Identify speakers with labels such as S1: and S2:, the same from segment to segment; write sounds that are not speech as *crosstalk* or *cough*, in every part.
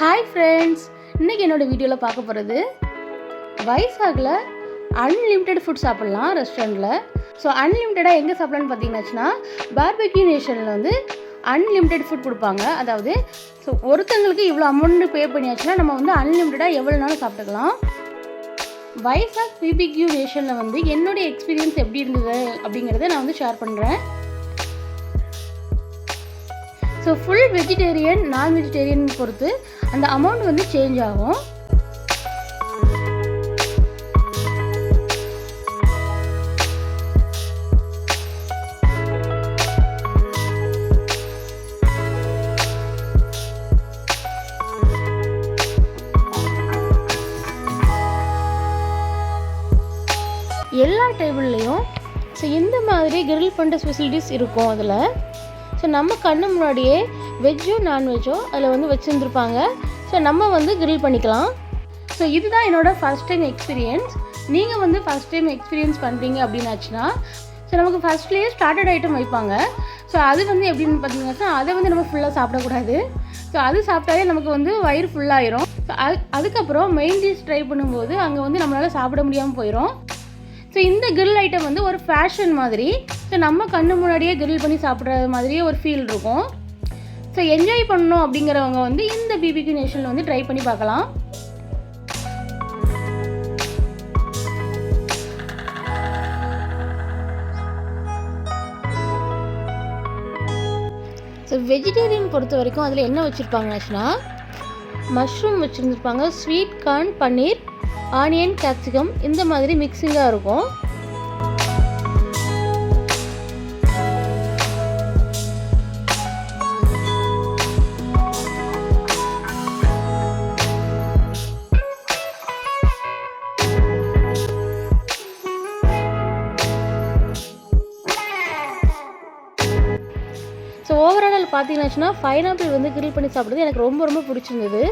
S1: Hi friends இன்றைக்கி என்னோட வீடியோவில் பார்க்க போகிறது வைசாகில் அன்லிமிட்டெட் ஃபுட் சாப்பிட்லாம் ரெஸ்டாரண்ட்டில் ஸோ அன்லிமிட்டடாக எங்கே சாப்பிட்லான்னு பார்த்தீங்கன்னாச்சுன்னா பார்பெக்யூ நேஷனில் வந்து அன்லிமிட்டெட் ஃபுட் கொடுப்பாங்க. அதாவது ஸோ ஒருத்தங்களுக்கு இவ்வளோ அமௌண்ட் பே பண்ணியாச்சுன்னா நம்ம வந்து அன்லிமிட்டடாக எவ்வளோனாலும் சாப்பிட்டுக்கலாம். வைசாக் பிபிக்யூ நேஷனில் வந்து என்னுடைய எக்ஸ்பீரியன்ஸ் எப்படி இருந்தது அப்படிங்கிறத நான் வந்து ஷேர் பண்ணுறேன் ஸோ ஃபுல் வெஜிடேரியன் நான் வெஜிடேரியன் பொறுத்து அந்த அமௌண்ட் வந்து சேஞ்ச் ஆகும். எல்லா டேபிள்லேயும் ஸோ இந்த மாதிரி கிரில் பண்ணுற ஃபெசிலிட்டிஸ் இருக்கும் அதில். ஸோ நம்ம கண்ணு முன்னாடியே வெஜ்ஜோ நான்வெஜ்ஜோ அதில் வந்து வச்சுருந்துருப்பாங்க. ஸோ நம்ம வந்து கிரில் பண்ணிக்கலாம். ஸோ இதுதான் என்னோடய ஃபஸ்ட் டைம் எக்ஸ்பீரியன்ஸ் நீங்கள் வந்து ஃபஸ்ட் டைம் எக்ஸ்பீரியன்ஸ் பண்ணுறீங்க அப்படின்னாச்சுன்னா ஸோ நமக்கு ஃபஸ்ட்லேயே ஸ்டார்டட் ஐட்டம் வைப்பாங்க. ஸோ அது வந்து எப்படின்னு பார்த்தீங்கன்னா அதை வந்து நம்ம ஃபுல்லாக சாப்பிடக்கூடாது. ஸோ அது சாப்பிட்டாலே நமக்கு வந்து வயிறு ஃபுல்லாயிரும் ஸோ அது அதுக்கப்புறம் மெயின் டிஷ் ட்ரை பண்ணும்போது அங்கே வந்து நம்மளால் சாப்பிட முடியாமல் போயிடும் ஸோ இந்த கிரில் ஐட்டம் வந்து ஒரு ஃபேஷன் மாதிரி. ஸோ நம்ம கண்ணு முன்னாடியே கிரில் பண்ணி சாப்பிட்ற மாதிரியே ஒரு ஃபீல் இருக்கும். ஸோ என்ஜாய் பண்ணணும் அப்படிங்கிறவங்க வந்து இந்த பிபிக்யூ நேஷனில் வந்து ட்ரை பண்ணி பார்க்கலாம். ஸோ வெஜிடேரியன் பொறுத்த வரைக்கும் அதில் என்ன வச்சுருப்பாங்கன்னாச்சுன்னா mushroom வச்சுருந்துருப்பாங்க sweet corn paneer onion capsicum இந்த மாதிரி மிக்சிங்காக இருக்கும். ஸோ ஓவரால் பார்த்தீங்கன்னாச்சுன்னா பைனாப்பிள் வந்து கிரில் பண்ணி சாப்பிட்றது எனக்கு ரொம்ப ரொம்ப பிடிச்சிருந்தது.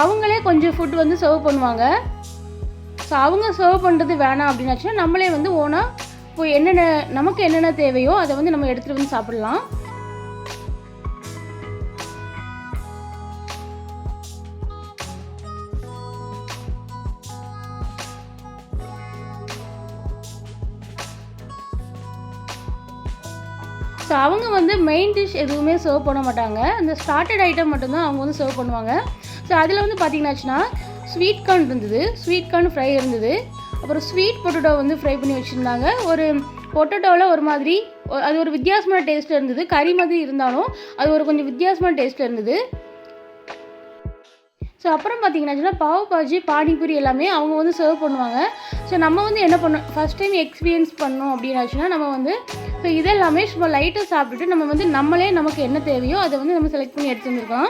S1: அவங்களே கொஞ்சம் ஃபுட் வந்து சர்வ் பண்ணுவாங்க. ஸோ அவங்க சர்வ் பண்ணுறது வேணாம் அப்படின்னாச்சுன்னா நம்மளே வந்து ஓனாக இப்போ என்னென்ன நமக்கு என்னென்ன தேவையோ அதை வந்து நம்ம எடுத்துகிட்டு வந்து சாப்பிட்லாம். அவங்க வந்து மெயின் டிஷ் எதுவுமே சர்வ் பண்ண மாட்டாங்க. அந்த ஸ்டார்டட் ஐட்டம் மட்டும்தான் அவங்க வந்து சர்வ் பண்ணுவாங்க. ஸோ அதில் வந்து பார்த்தீங்கன்னாச்சுன்னா ஸ்வீட் கார்ன் இருந்தது. ஸ்வீட் கார்ன் ஃப்ரை இருந்தது. அப்புறம் ஸ்வீட் பொட்டேட்டோ வந்து ஃப்ரை பண்ணி வச்சுருந்தாங்க. ஒரு பொட்டேட்டோவில் ஒரு மாதிரி அது ஒரு வித்தியாசமான டேஸ்ட்டில் இருந்தது. கறி மாதிரி இருந்தாலும் அது ஒரு கொஞ்சம் வித்தியாசமான டேஸ்ட்டில் இருந்தது. ஸோ அப்புறம் பார்த்தீங்கன்னா பாவ் பாஜி பானிபூரி எல்லாமே அவங்க வந்து சர்வ் பண்ணுவாங்க. ஸோ நம்ம வந்து என்ன பண்ணோம் ஃபஸ்ட் டைம் எக்ஸ்பீரியன்ஸ் பண்ணோம் அப்படின்னாச்சுன்னா நம்ம வந்து ஸோ இதெல்லாமே சும்மா லைட்டாக சாப்பிட்டுட்டு நம்ம வந்து நம்மளே நமக்கு என்ன தேவையோ அதை வந்து நம்ம செலக்ட் பண்ணி எடுத்து வந்திருக்கோம்.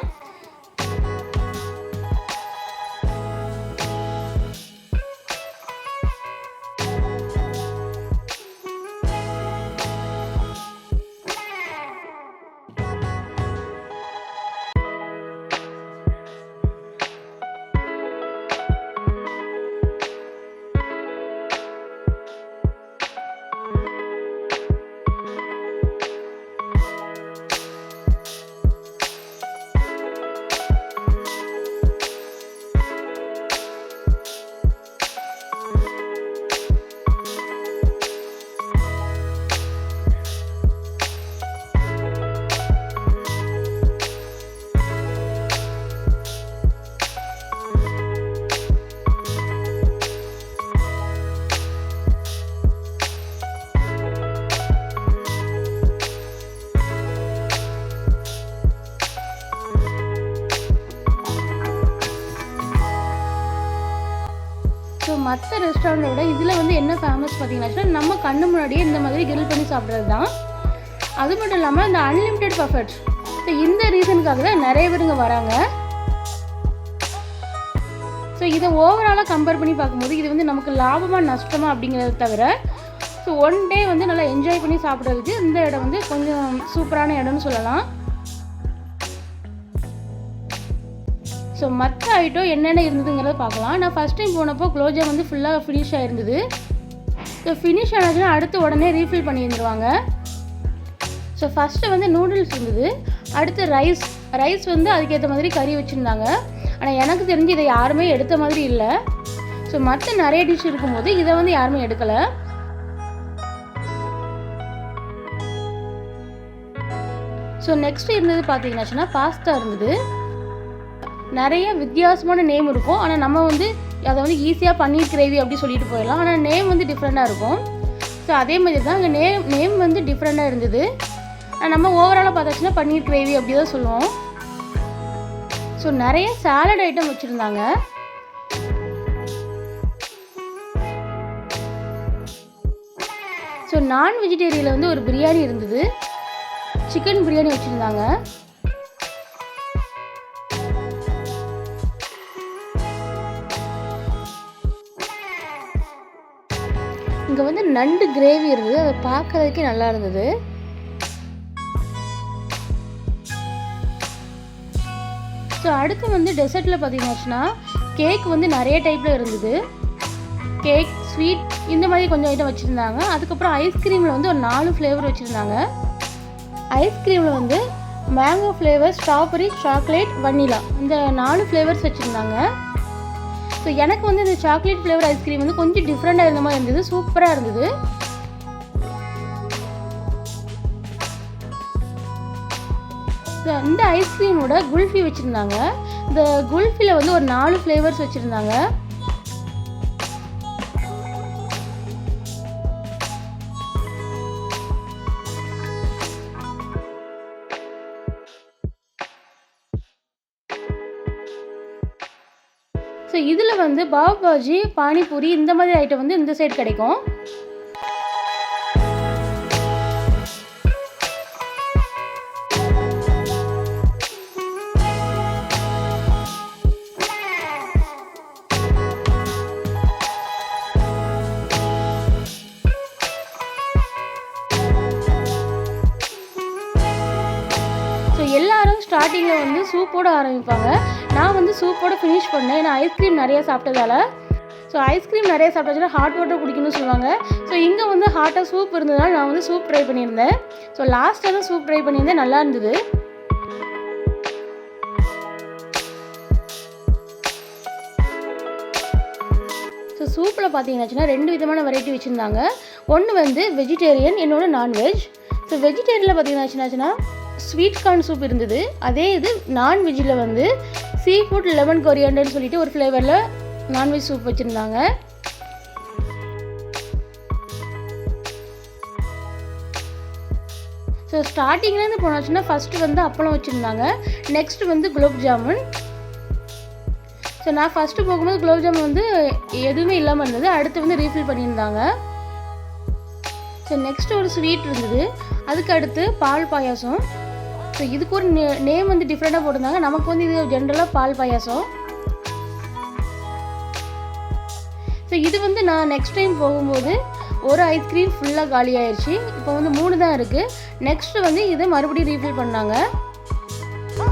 S1: மற்ற ரெஸ்டாரண்ட்டை விட இதில் வந்து என்ன ஃபேமஸ் பார்த்தீங்கன்னா நம்ம கண்ணு முன்னாடியே இந்த மாதிரி கிரில் பண்ணி சாப்பிட்றது தான் அது மட்டும் இல்லாமல் இந்த அன்லிமிட்டெட் பர்ஃபெக்ட் ஸோ இந்த ரீசனுக்காக தான் நிறைய பேருங்க வராங்க. ஸோ இதை ஓவராலாக கம்பேர் பண்ணி பார்க்கும்போது இது வந்து நமக்கு லாபமாக நஷ்டமா அப்படிங்கிறத தவிர ஸோ ஒன் டே வந்து நல்லா என்ஜாய் பண்ணி சாப்பிட்றதுக்கு இந்த இடம் வந்து கொஞ்சம் சூப்பரான இடம்னு சொல்லலாம். ஸோ மற்ற ஐட்டம் என்னென்ன இருந்ததுங்கிறத பார்க்கலாம். நான் ஃபஸ்ட் டைம் போனப்போ குலோப்ஜாம் வந்து ஃபுல்லாக ஃபினிஷ் ஆயிருந்தது. ஸோ ஃபினிஷ் ஆனதுன்னா அடுத்து உடனே ரீஃபில் பண்ணி இருந்துருவாங்க ஸோ ஃபஸ்ட்டு வந்து நூடுல்ஸ் இருந்தது. அடுத்து ரைஸ் ரைஸ் வந்து அதுக்கேற்ற மாதிரி கறி வச்சுருந்தாங்க. ஆனால் எனக்கு தெரிஞ்சு இதை யாருமே எடுத்த மாதிரி இல்லை. ஸோ மற்ற நிறைய டிஷ் இருக்கும்போது இதை வந்து யாருமே எடுக்கலை. ஸோ நெக்ஸ்ட் இருந்தது பார்த்தீங்கன்னா பாஸ்தா இருந்தது. நிறைய வித்தியாசமான நேம் இருக்கும். ஆனால் நம்ம வந்து அதை வந்து ஈஸியாக பன்னீர் கிரேவி அப்படி சொல்லிட்டு போயிடலாம். ஆனால் நேம் வந்து டிஃப்ரெண்ட்டாக இருக்கும். ஸோ அதே மாதிரி தான் அங்கே நேம் நேம் வந்து டிஃப்ரெண்ட்டாக இருந்தது. நம்ம ஓவராலாக பார்த்தாச்சுன்னா பன்னீர் கிரேவி அப்படி தான் சொல்லுவோம். ஸோ நிறைய சாலட் ஐட்டம் வச்சுருந்தாங்க. ஸோ நான் வெஜிடேரியனில் வந்து ஒரு பிரியாணி இருந்தது. சிக்கன் பிரியாணி வச்சுருந்தாங்க. இங்கே வந்து நண்டு கிரேவி இருந்தது. அதை பார்க்கறதுக்கே நல்லா இருந்தது. ஸோ அடுத்து வந்து டெசர்ட்டில் பார்த்தீங்கன்னாச்சுன்னா கேக் வந்து நிறைய டைப்பில் இருந்தது. கேக் ஸ்வீட் இந்த மாதிரி கொஞ்சம் ஐட்டம் வச்சுருந்தாங்க. அதுக்கப்புறம் ஐஸ்கிரீமில் வந்து ஒரு நாலு ஃப்ளேவர் வச்சுருந்தாங்க. ஐஸ்கிரீமில் வந்து mango flavour strawberry chocolate vanilla இந்த நாலு ஃப்ளேவர்ஸ் வச்சுருந்தாங்க. ஸோ எனக்கு வந்து இந்த சாக்லேட் ஃப்ளேவர் ஐஸ்கிரீம் வந்து கொஞ்சம் டிஃப்ரெண்ட்டாக இருந்த மாதிரி இருந்தது. சூப்பராக இருந்தது. இந்த ஐஸ்கிரீமோட குல்ஃபி வச்சுருந்தாங்க. இந்த குல்ஃபியில் வந்து ஒரு நாலு ஃப்ளேவர்ஸ் வச்சுருந்தாங்க. வந்து பாவ் பாஜி பானிபூரி இந்த மாதிரி ஐட்டம் வந்து இந்த சைடு கிடைக்கும். ஸ்டார்டிங்கில் வந்து சூப்போட ஆரம்பிப்பாங்க. நான் வந்து சூப்போடு ஃபினிஷ் பண்ணேன். ஏன்னா ஐஸ்கிரீம் நிறைய சாப்பிட்டதால. ஸோ ஐஸ்கிரீம் நிறைய சாப்பிட்டாச்சுன்னா ஹாட் வாட்டர் குடிக்கணும்னு சொல்லுவாங்க. ஸோ இங்கே வந்து ஹாட்டாக சூப் இருந்ததுனால நான் வந்து சூப் ட்ரை பண்ணியிருந்தேன். ஸோ லாஸ்ட்டாக தான் சூப் ட்ரை பண்ணியிருந்தேன். நல்லா இருந்தது. ஸோ சூப்பில் பார்த்தீங்கன்னாச்சுன்னா ரெண்டு விதமான வெரைட்டி வச்சுருந்தாங்க. ஒன்று வந்து வெஜிடேரியன் இன்னொன்று நான்வெஜ் ஸோ வெஜிடேரியனில் பார்த்தீங்கன்னாச்சுன்னா ஸ்வீட் கார்ன் சூப் இருந்தது. அதே இது நான்வெஜ்ஜில் வந்து சீ ஃபுட் லெமன் கொரியாண்டர்னு சொல்லிட்டு ஒரு ஃப்ளேவரில் நான்வெஜ் சூப் வச்சுருந்தாங்க. ஸோ ஸ்டார்டிங்லேருந்து போனாச்சுன்னா ஃபஸ்ட்டு வந்து அப்பளம் வச்சுருந்தாங்க. நெக்ஸ்ட் வந்து குலோப் ஜாமுன். ஸோ நான் ஃபஸ்ட்டு போகும்போது குலோப் ஜாமுன் வந்து எதுவுமே இல்லாமல் இருந்தது. அடுத்து வந்து ரீஃபில் பண்ணியிருந்தாங்க. ஸோ நெக்ஸ்ட் ஒரு ஸ்வீட் இருந்தது. அதுக்கு அடுத்து பால் பாயாசம். ஸோ இதுக்கு ஒரு நேம் வந்து டிஃப்ரெண்ட்டாக போட்டிருந்தாங்க. நமக்கு வந்து இது ஜென்ரலாக பால் பாயாசம். ஸோ இது வந்து நான் நெக்ஸ்ட் டைம் போகும்போது ஒரு ஐஸ்கிரீம் ஃபுல்லாக காலி ஆயிடுச்சு இப்போ வந்து மூணு தான் இருக்குது நெக்ஸ்ட் வந்து இதை மறுபடியும் ரீஃபில் பண்ணாங்க. ஸோ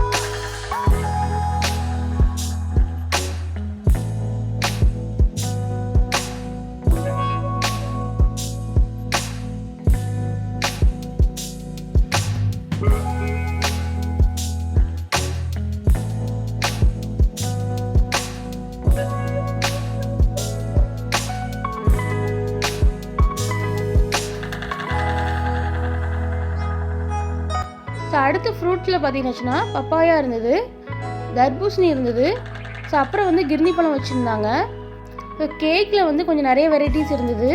S1: ஃப்ரூட்ஸில் பார்த்தீங்கன்னாச்சுன்னா பப்பாயா இருந்தது தர்பூசணி இருந்தது. ஸோ அப்புறம் வந்து கிர்னி பழம் வச்சுருந்தாங்க. ஸோ கேக்கில் வந்து கொஞ்சம் நிறைய வெரைட்டிஸ் இருந்தது.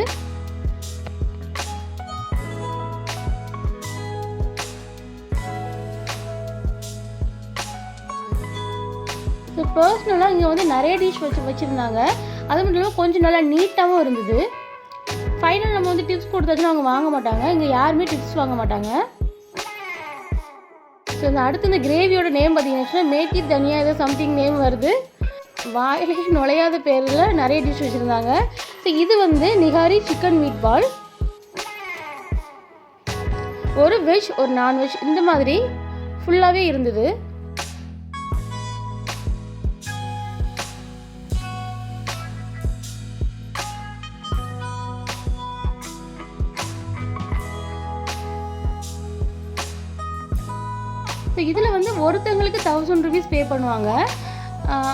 S1: ஸோ பர்சனலாக இங்கே வந்து நிறைய டிஷ் வச்சு வச்சுருந்தாங்க. அது மட்டும் இல்லாமல் கொஞ்சம் நல்லா நீட்டாகவும் இருந்தது. ஃபைனல் நம்ம வந்து டிப்ஸ் கொடுத்தாச்சுன்னா அவங்க வாங்க மாட்டாங்க. இங்கே யாருமே டிப்ஸ் வாங்க மாட்டாங்க. ஸோ அடுத்து இந்த கிரேவியோட நேம் பார்த்தீங்கன்னா மேட்டி தனியாக ஏதோ சம்திங் நேம் வருது. வாயிலே *laughs* நுழையாத பேரில் நிறைய டிஷ் வச்சுருந்தாங்க. ஸோ இது வந்து நிகாரி சிக்கன் மீட் பால் ஒரு வெஜ் ஒரு நான்வெஜ் இந்த மாதிரி ஃபுல்லாகவே இருந்தது. ஸோ இதில் வந்து ஒருத்தங்களுக்கு தௌசண்ட் ருபீஸ் பே பண்ணுவாங்க.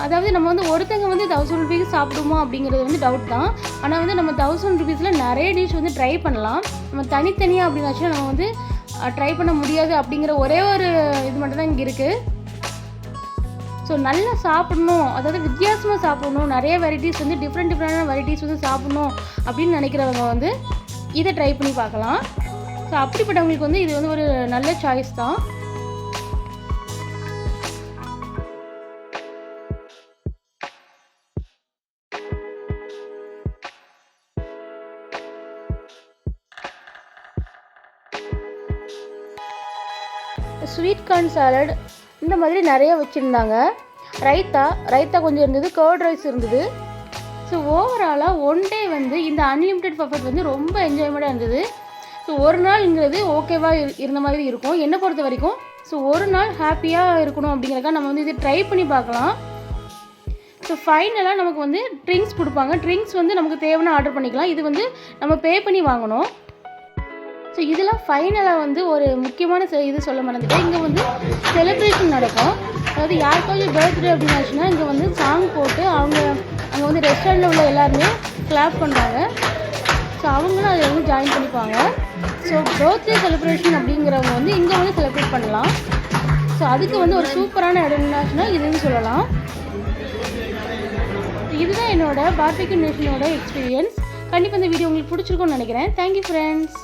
S1: அதாவது நம்ம வந்து ஒருத்தங்க வந்து தௌசண்ட் ருபீஸ் சாப்பிடுமா அப்படிங்கிறது வந்து டவுட் தான். ஆனால் வந்து நம்ம தௌசண்ட் ருபீஸில் நிறைய டிஷ் வந்து ட்ரை பண்ணலாம். நம்ம தனித்தனியாக அப்படின்னாச்சும் நம்ம வந்து ட்ரை பண்ண முடியாது அப்படிங்கிற ஒரே ஒரு இது மட்டும் தான் இங்கே இருக்குது ஸோ நல்லா சாப்பிடணும். அதாவது வித்தியாசமாக சாப்பிடணும். நிறைய வெரைட்டிஸ் வந்து டிஃப்ரெண்ட் டிஃப்ரெண்டான வெரைட்டிஸ் வந்து சாப்பிடணும் அப்படின்னு நினைக்கிறவங்க வந்து இதை ட்ரை பண்ணி பார்க்கலாம். ஸோ அப்படிப்பட்டவங்களுக்கு வந்து இது வந்து ஒரு நல்ல சாய்ஸ் தான். ஸ்வீட் கார்ன் சாலட் இந்த மாதிரி நிறைய வச்சுருந்தாங்க. ரைத்தா ரைத்தா கொஞ்சம் இருந்தது கர்ட் ரைஸ் இருந்தது. ஸோ ஓவராலாக ஒன் டே வந்து இந்த அன்லிமிட்டெட் பஃபட் வந்து ரொம்ப என்ஜாய்மெண்ட்டாக இருந்தது. ஸோ ஒரு நாள்ங்கிறது ஓகேவாக இருந்த மாதிரி இருக்கும். என்னை பொறுத்த வரைக்கும் ஸோ ஒரு நாள் ஹாப்பியாக இருக்கணும் அப்படிங்கிறக்கா நம்ம வந்து இது ட்ரை பண்ணி பார்க்கலாம். ஸோ ஃபைனலாக நமக்கு வந்து ட்ரிங்க்ஸ் கொடுப்பாங்க. ட்ரிங்க்ஸ் வந்து நமக்கு தேவையான ஆர்டர் பண்ணிக்கலாம். இது வந்து நம்ம பே பண்ணி வாங்கணும். ஸோ இதெல்லாம் ஃபைனலாக வந்து ஒரு முக்கியமான இது சொல்ல மறந்துட்டேன். இங்கே வந்து செலிப்ரேஷன் நடக்கும். அதாவது யாருக்காவது பர்த்டே அப்படின்னாச்சுன்னா இங்கே வந்து சாங் போட்டு அவங்க அங்கே வந்து ரெஸ்டாரண்ட்டில் உள்ள எல்லாருமே கிளாப் பண்ணுறாங்க ஸோ அவங்களும் அதில் வந்து ஜாயின் பண்ணிப்பாங்க. ஸோ பர்த்டே செலிப்ரேஷன் அப்படிங்கிறவங்க வந்து இங்கே வந்து செலிப்ரேட் பண்ணலாம். ஸோ அதுக்கு வந்து ஒரு சூப்பரான இடம் என்னாச்சுன்னா இதுன்னு சொல்லலாம். இதுதான் என்னோடய பார்பிக்யூ நேஷனோட எக்ஸ்பீரியன்ஸ் கண்டிப்பாக இந்த வீடியோ உங்களுக்கு பிடிச்சிருக்கும்னு நினைக்கிறேன். Thank you friends